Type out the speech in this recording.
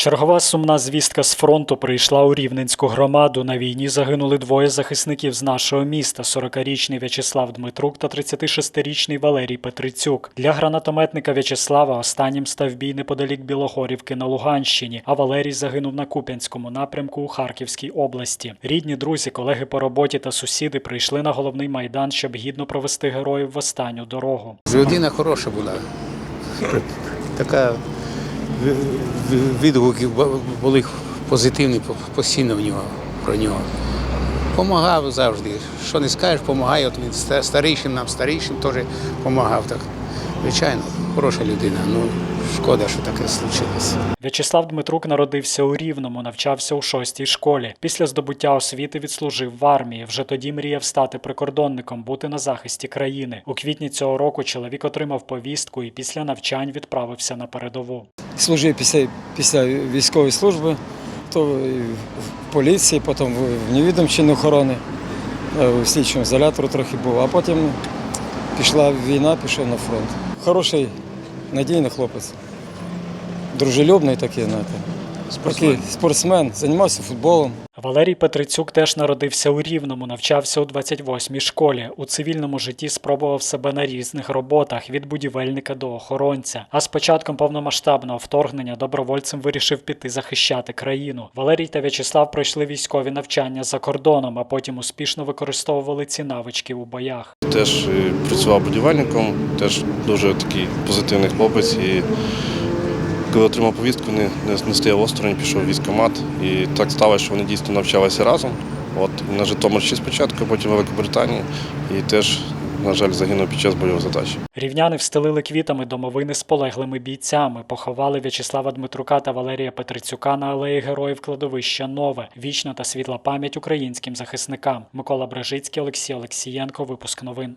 Чергова сумна звістка з фронту прийшла у Рівненську громаду. На війні загинули двоє захисників з нашого міста: 40-річний В'ячеслав Дмитрук та 36-річний Валерій Петрицюк. Для гранатометника В'ячеслава останнім став бій неподалік Білогорівки на Луганщині, а Валерій загинув на Куп'янському напрямку у Харківській області. Рідні, друзі, колеги по роботі та сусіди прийшли на головний майдан, щоб гідно провести героїв в останню дорогу. Людина хороша була. Така в- в- відгуки бу- були позитивні постійно в нього про нього. Помагав завжди. Що не скажеш, помагає. От він ста- старішим нам, старішим теж помагав. Так. Звичайно, хороша людина. Ну, шкода, що таке случилось. В'ячеслав Дмитрук народився у Рівному, навчався у шостій школі. Після здобуття освіти відслужив в армії. Вже тоді мріяв стати прикордонником, бути на захисті країни. У квітні цього року чоловік отримав повістку і після навчань відправився на передову. Служив після, після військової служби, то в поліції, потім в невідомчині охорони, в слідчому ізолятору трохи був, а потім пішла війна, пішов на фронт. Хороший, надійний хлопець, дружелюбний такий, знаєте. Такий спортсмен, займався футболом. Валерій Петрицюк теж народився у Рівному, навчався у 28-й школі. У цивільному житті спробував себе на різних роботах від будівельника до охоронця. А з початком повномасштабного вторгнення добровольцем вирішив піти захищати країну. Валерій та В'ячеслав пройшли військові навчання за кордоном, а потім успішно використовували ці навички у боях. Теж е, працював будівельником, теж дуже такий позитивний хлопець. І коли отримав повістку, не, не, стояв осторонь, пішов в військкомат. І так сталося, що вони дійсно навчалися разом. От, на Житомирщині спочатку, потім в Великобританії. І теж, на жаль, загинув під час бойових задач. Рівняни встелили квітами домовини з полеглими бійцями, поховали В'ячеслава Дмитрука та Валерія Петрицюка на алеї героїв кладовища Нове. Вічна та світла пам'ять українським захисникам. Микола Брежицький, Олексій Олексієнко. Випуск новин.